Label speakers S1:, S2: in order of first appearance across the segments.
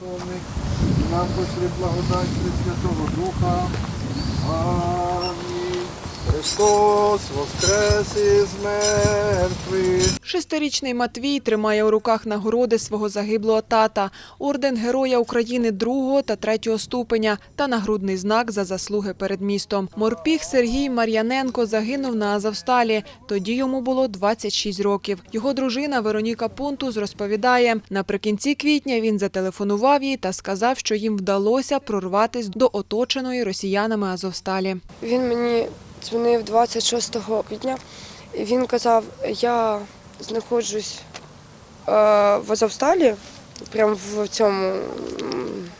S1: Повних, нам пошли благодать Святого Духа. Христос воскрес із мертвих.
S2: Шестирічний Матвій тримає у руках нагороди свого загиблого тата, орден Героя України другого та третього ступеня та нагрудний знак за заслуги перед містом. Морпіг Сергій Мар'яненко загинув на Азовсталі. Тоді йому було 26 років. Його дружина Вероніка Пунтус розповідає, наприкінці квітня він зателефонував їй та сказав, що їм вдалося прорватись до оточеної росіянами Азовсталі.
S3: Він мені дзвонив 26 квітня, і він казав, я знаходжусь е, в Азовсталі, прямо в цьому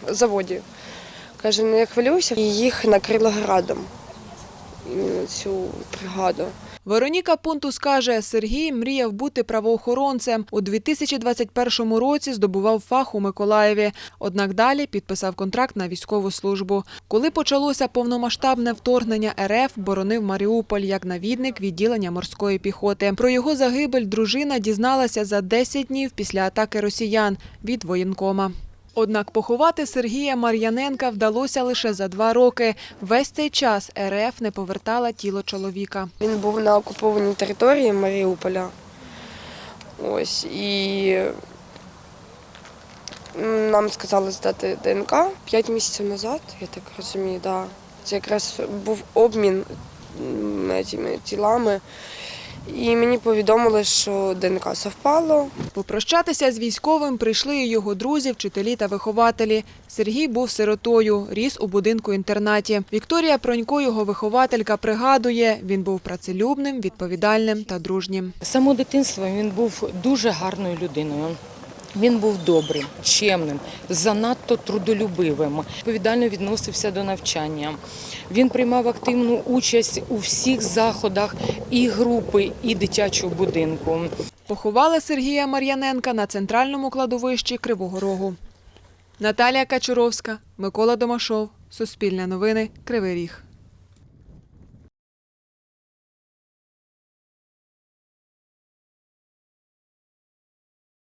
S3: заводі. Каже, не хвилюйся, і їх накрило градом, цю бригаду.
S2: Вероніка Пунтус каже, Сергій мріяв бути правоохоронцем. У 2021 році здобував фах у Миколаєві. Однак далі підписав контракт на військову службу. Коли почалося повномасштабне вторгнення РФ, боронив Маріуполь як навідник відділення морської піхоти. Про його загибель дружина дізналася за 10 днів після атаки росіян від воєнкома. Однак поховати Сергія Мар'яненка вдалося лише за два роки. Весь цей час РФ не повертала тіло чоловіка.
S3: Він був на окупованій території Маріуполя. Ось і нам сказали здати ДНК 5 місяців назад, я так розумію, да. Це якраз був обмін цими тілами. І мені повідомили, що ДНК совпало.
S2: Попрощатися з військовим прийшли і його друзі, вчителі та вихователі. Сергій був сиротою, ріс у будинку-інтернаті. Вікторія Пронько, його вихователька, пригадує, він був працелюбним, відповідальним та дружнім.
S4: Само дитинство він був дуже гарною людиною. Він був добрим, чемним, занадто трудолюбивим, відповідально відносився до навчання. Він приймав активну участь у всіх заходах і групи, і дитячого будинку.
S2: Поховали Сергія Мар'яненка на центральному кладовищі Кривого Рогу. Наталія Качуровська, Микола Домашов, Суспільне новини, Кривий Ріг.